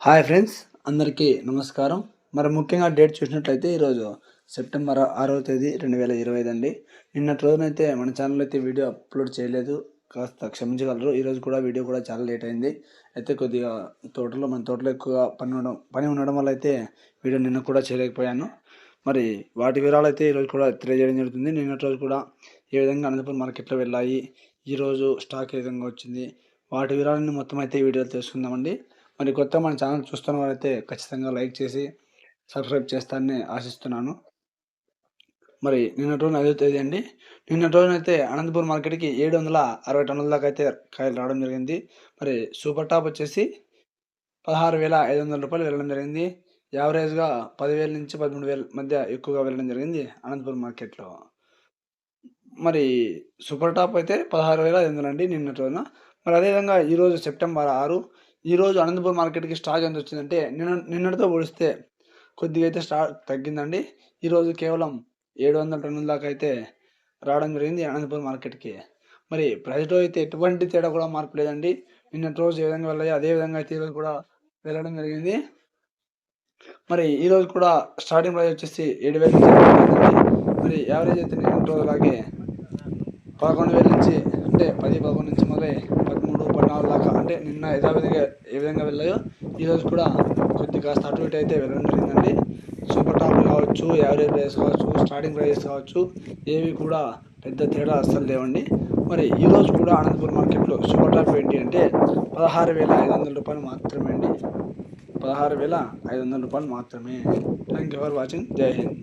Hi friends అందరికీ నమస్కారం. మరి ముఖ్యంగా డేట్ చూసినట్లయితే ఈరోజు సెప్టెంబర్ ఆరవ తేదీ రెండు వేల ఇరవై ఐదు అండి. నిన్నటి రోజునైతే మన ఛానల్ అయితే వీడియో అప్లోడ్ చేయలేదు. కాస్త క్షమించగలరు. ఈరోజు కూడా వీడియో కూడా చాలా లేట్ అయింది. అయితే కొద్దిగా తోటలో మన తోటలో ఎక్కువగా పని ఉండడం పని ఉండడం వల్ల అయితే వీడియో నిన్న కూడా చేయలేకపోయాను. మరి వాటి వివరాలు అయితే ఈరోజు కూడా తెలియజేయడం జరుగుతుంది. నిన్నటి రోజు కూడా ఏ విధంగా అనంతపురం మార్కెట్లో వెళ్ళాయి ఈరోజు స్టాక్ ఏ విధంగా వచ్చింది వాటి వివరాలను మొత్తం అయితే వీడియోలో తెలుసుకుందామండి. మరి కొత్త మన ఛానల్ చూస్తున్న వారైతే ఖచ్చితంగా లైక్ చేసి సబ్స్క్రైబ్ చేస్తారని ఆశిస్తున్నాను. మరి నిన్నటి రోజున ఐదో తేదీ అండి. నిన్నటి రోజునైతే అనంతపూర్ మార్కెట్కి ఏడు వందల అరవై టన్నుల దాకా అయితే కాయలు రావడం జరిగింది. మరి సూపర్ టాప్ వచ్చేసి పదహారు వేల ఐదు వందల రూపాయలు వెళ్ళడం జరిగింది. యావరేజ్గా పదివేల నుంచి పదమూడు వేల మధ్య ఎక్కువగా వెళ్ళడం జరిగింది అనంతపురం మార్కెట్లో. మరి సూపర్ టాప్ అయితే పదహారు వేల ఐదు వందలు అండి నిన్నటి రోజున. మరి అదేవిధంగా ఈరోజు సెప్టెంబర్ ఆరు ఈరోజు అనంతపురం మార్కెట్కి స్టాక్ ఎంత వచ్చిందంటే నిన్న నిన్నటితో పోలిస్తే కొద్దిగా అయితే స్టాక్ తగ్గిందండి. ఈరోజు కేవలం ఏడు వందల టన్నుల దాకా అయితే రావడం జరిగింది అనంతపురం మార్కెట్కి. మరి ప్రైస్లో అయితే ఎటువంటి తేడా కూడా మార్పు లేదండి. నిన్నటి రోజు ఏ విధంగా వెళ్ళాయి అదే విధంగా అయితే ఈరోజు కూడా వెళ్ళడం జరిగింది. మరి ఈరోజు కూడా స్టార్టింగ్ ప్రైస్ వచ్చేసి ఏడు వేల మరి యావరేజ్ అయితే నిన్నటి రోజు అలాగే పదకొండు వేల నుంచి అంటే పది పదకొండు నుంచి మొదలై అంటే నిన్న యథావిధిగా ఏ విధంగా వెళ్ళాయో ఈరోజు కూడా కొద్ది కాస్త అటు ఇటు అయితే వెళ్ళడం జరిగిందండి. సూపర్ టాప్ కావచ్చు యావరేజ్ ప్రైస్ కావచ్చు స్టార్టింగ్ ప్రైజెస్ కావచ్చు ఏవి కూడా పెద్ద తేడా అస్సలు లేవండి. మరి ఈరోజు కూడా అనంతపురం మార్కెట్లో సూపర్ టాప్ ఏంటి అంటే పదహారు వేల ఐదు వందల రూపాయలు మాత్రమే అండి. పదహారు వేల ఐదు వందల రూపాయలు మాత్రమే. థ్యాంక్ యూ ఫర్ వాచింగ్ జై హింద్